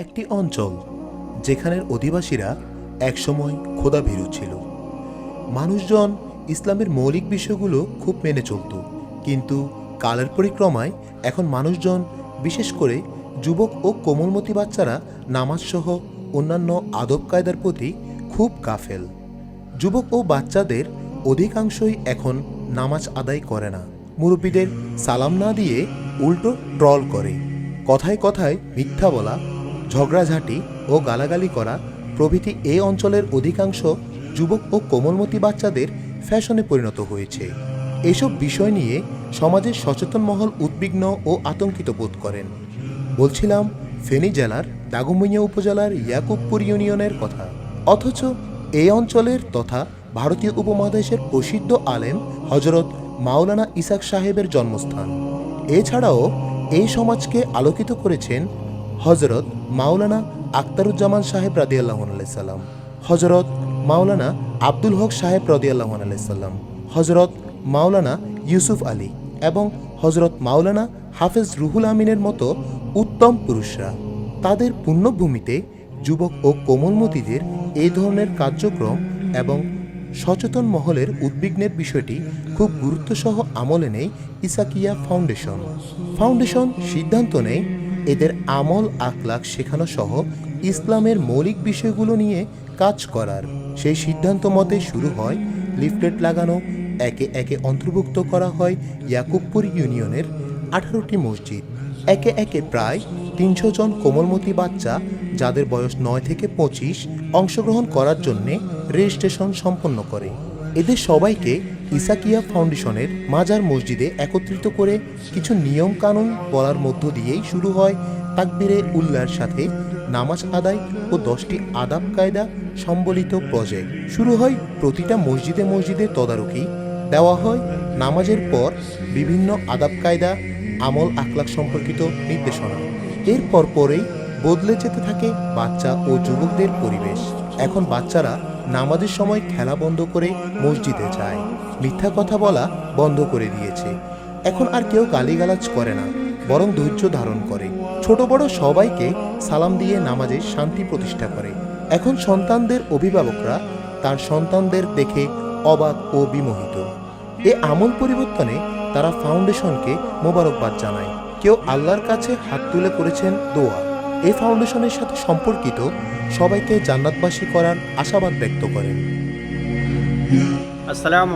একটি অঞ্চল যেখানের অধিবাসীরা একসময় খোদাভীরু ছিল। মানুষজন ইসলামের মৌলিক বিষয়গুলো খুব মেনে চলত, কিন্তু কালের পরিক্রমায় এখন মানুষজন, বিশেষ করে যুবক ও কোমলমতি বাচ্চারা নামাজসহ অন্যান্য আদব কায়দার প্রতি খুব গাফেল। যুবক ও বাচ্চাদের অধিকাংশই এখন নামাজ আদায় করে না। মুরব্বীদের সালাম না দিয়ে উল্টো ট্রল করে, কথায় কথায় মিথ্যা বলা ঝগড়াঝাঁটি ও গালাগালি করা প্রভৃতি এই অঞ্চলের অধিকাংশ যুবক ও কোমলমতি বাচ্চাদের ফ্যাশনে পরিণত হয়েছে। এসব বিষয় নিয়ে সমাজের সচেতন মহল উদ্বিগ্ন ও আতঙ্কিত বোধ করেন। বলছিলাম, ফেনী জেলার দাগনভূঞা উপজেলার ইয়াকুবপুর ইউনিয়নের কথা। অথচ এই অঞ্চলের তথা ভারতীয় উপমহাদেশের প্রসিদ্ধ আলেম হজরত মাওলানা ইসাক সাহেবের জন্মস্থান। এছাড়াও এই সমাজকে আলোকিত করেছেন হজরত মাওলানা আখতারুজ্জামান সাহেব রাদিয়াল্লাহ সাল্লাম হজরত মাওলানা আব্দুল হক সাহেব রদিয়াল্লাহ সাল্লাম হজরত মাওলানা ইউসুফ আলী এবং হজরত মাওলানা হাফেজ রুহুল আমিনের মতো উত্তম পুরুষরা। তাদের পুণ্যভূমিতে যুবক ও কোমলমতিদের এই ধরনের কার্যক্রম এবং সচেতন মহলের উদ্বিগ্নের বিষয়টি খুব গুরুত্বসহ আমলে নেই ইসাকিয়া ফাউন্ডেশন। ফাউন্ডেশন সিদ্ধান্ত নেয় এদের আমল, আখলাখ শেখানো সহ ইসলামের মৌলিক বিষয়গুলো নিয়ে কাজ করার সেই সিদ্ধান্ত মতে শুরু হয় লিফলেট লাগানো, একে একে অন্তর্ভুক্ত করা হয় ইয়াকুবপুর ইউনিয়নের আঠারোটি মসজিদ। একে একে প্রায় তিনশো জন কোমলমতি বাচ্চা যাদের বয়স নয় থেকে পঁচিশ অংশগ্রহণ করার জন্যে রেজিস্ট্রেশন সম্পন্ন করে। এদের সবাইকে ইসাকিয়া ফাউন্ডেশনের মাজার মসজিদে একত্রিত করে কিছু নিয়ম কানুন বলার মধ্য দিয়েই শুরু হয় তাকবিরে উল্লার সাথে নামাজ আদায় ও দশটি আদাব কায়দা সম্বলিত প্রজেক্ট শুরু হয় প্রতিটা মসজিদে মসজিদে তদারকি, দেওয়া হয় নামাজের পর বিভিন্ন আদাব কায়দা, আমল আখলাক সম্পর্কিত নির্দেশনা। এরপর পরেই বদলে যেতে থাকে বাচ্চা ও যুবকদের পরিবেশ। এখন বাচ্চারা নামাজের সময় খেলা বন্ধ করে মসজিদে যায়। মিথ্যা কথা বলা বন্ধ করে দিয়েছে। এখন আর কেউ গালিগালাজ করে না, বরং ধৈর্য ধারণ করে। ছোট বড় সবাইকে সালাম দিয়ে নামাজে শান্তি প্রতিষ্ঠা করে। এখন সন্তানদের অভিভাবকরা তার সন্তানদের দেখে অবাক ও বিমোহিত। এ আমল পরিবর্তনে তারা ফাউন্ডেশনকে মোবারকবাদ জানায়। কেউ আল্লাহর কাছে হাত তুলে করেছেন দোয়া। এই ফাউন্ডেশনের সাথে সম্পর্কিত সবাইকে জান্নাতবাসী করার আশাবাদ ব্যক্ত করেন। আসসালামু